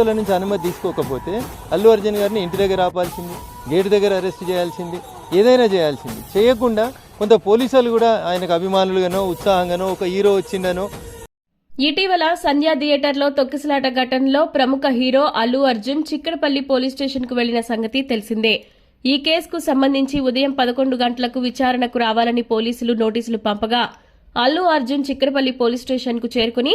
వాళ్ళ నుంచి అనుమతి తీసుకోకపోతే అల్లు అర్జున్ గారిని ఇంటి దగ్గర ఆపాల్సింది గేట్ దగ్గర అరెస్ట్ చేయాల్సింది ఏదైనా చేయాల్సింది. చేయకుండా కొంత పోలీసులు కూడా ఆయనకు అభిమానులుగానో ఉత్సాహంగానో ఒక హీరో వచ్చిండనో. ఇటీవల సంధ్యా థియేటర్లో తొక్కిసలాట ఘటనలో ప్రముఖ హీరో అల్లు అర్జున్ చిక్కడపల్లి పోలీస్ స్టేషన్కు వెళ్ళిన సంగతి తెలిసిందే. ఈ కేసుకు సంబంధించి ఉదయం పదకొండు గంటలకు విచారణకు రావాలని పోలీసులు నోటీసులు పంపగా అల్లు అర్జున్ చిక్కడపల్లి పోలీస్ స్టేషన్కు చేరుకుని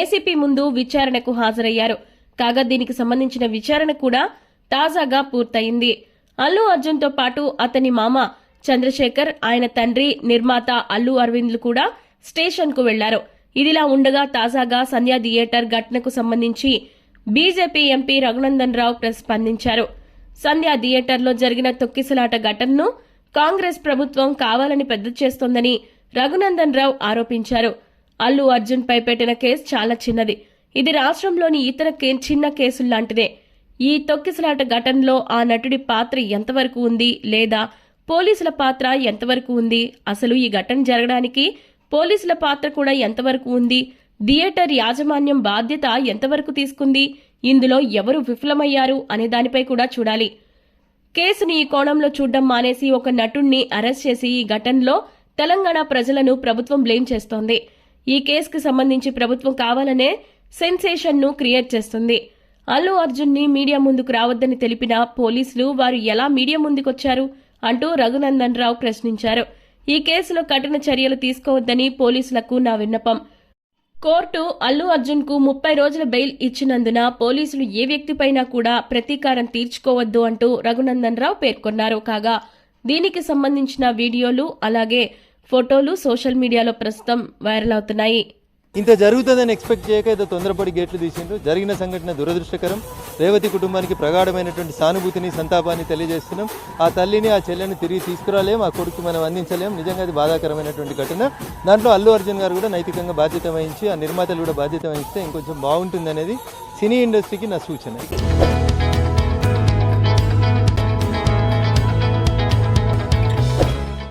ఏసీపీ ముందు విచారణకు హాజరయ్యారు. కాగా దీనికి సంబంధించిన విచారణ కూడా తాజాగా పూర్తయింది. అల్లు అర్జున్తో పాటు అతని మామ చంద్రశేఖర్ ఆయన తండ్రి నిర్మాత అల్లు అరవింద్లు కూడా స్టేషన్కు వెళ్ళారు. ఇదిలా ఉండగా తాజాగా సంధ్యా థియేటర్ ఘటనకు సంబంధించి బీజేపీ ఎంపీ రఘునందన్ రావు ప్రతిస్పందించారు సంధ్యా థియేటర్లో జరిగిన తొక్కిసలాట ఘటనను కాంగ్రెస్ ప్రభుత్వం కావాలని పెద్ద చేస్తోందని రఘునందన్ రావు ఆరోపించారు. అల్లు అర్జున్ పై పెట్టిన కేసు చాలా చిన్నది. ఇది రాష్ట్రంలోని ఇతర కే- చిన్న కేసుల్లాంటిదే ఈ తొక్కిసలాట ఘటనలో ఆ నటుడి పాత్ర ఎంతవరకు ఉంది లేదా పోలీసుల పాత్ర ఎంతవరకు ఉంది? అసలు ఈ ఘటన జరగడానికి పోలీసుల పాత్ర కూడా ఎంతవరకు ఉంది? థియేటర్ యాజమాన్యం బాధ్యత ఎంతవరకు తీసుకుంది? ఇందులో ఎవరు విఫలమయ్యారు అనే దానిపై కూడా చూడాలి. కేసుని ఈ కోణంలో చూడడం మానేసి ఒక నటుణ్ణి అరెస్ట్ చేసి ఈ ఘటనలో తెలంగాణ ప్రజలను ప్రభుత్వం బ్లేమ్ చేస్తోంది. ఈ కేసుకు సంబంధించి ప్రభుత్వం కావాలనే సెన్సేషన్ను క్రియేట్ చేస్తుంది. అల్లు అర్జున్ని మీడియా ముందుకు రావద్దని తెలిపిన పోలీసులు వారు ఎలా మీడియా ముందుకొచ్చారు అంటూ రఘునందన్ రావు ప్రశ్నించారు. ఈ కేసులో కఠిన చర్యలు తీసుకోవద్దని పోలీసులకు నా విన్నపం. కోర్టు అల్లు అర్జున్కు ముప్పై రోజుల బెయిల్ ఇచ్చినందున పోలీసులు ఏ వ్యక్తిపైనా కూడా ప్రతీకారం తీర్చుకోవద్దు అంటూ రఘునందన్ రావు పేర్కొన్నారు. కాగా దీనికి సంబంధించిన వీడియోలు అలాగే ఫోటోలు సోషల్ మీడియాలో ప్రస్తుతం వైరల్ అవుతున్నాయి. ఇంత జరుగుతుందని ఎక్స్పెక్ట్ చేయక ఏదో తొందరపడి గేట్లు తీసిండ్రు. జరిగిన సంఘటన దురదృష్టకరం. రేవతి కుటుంబానికి ప్రగాఢమైనటువంటి సానుభూతిని సంతాపాన్ని తెలియజేస్తున్నాం. ఆ తల్లిని ఆ చెల్లెని తిరిగి తీసుకురాలేం ఆ కొడుకు మనం అందించలేం. నిజంగా అది బాధాకరమైనటువంటి ఘటన. దాంట్లో అల్లు అర్జున్ గారు కూడా నైతికంగా బాధ్యత వహించి ఆ నిర్మాతలు కూడా బాధ్యత వహిస్తే ఇంకొంచెం బాగుంటుంది అనేది సినీ ఇండస్ట్రీకి నా సూచన.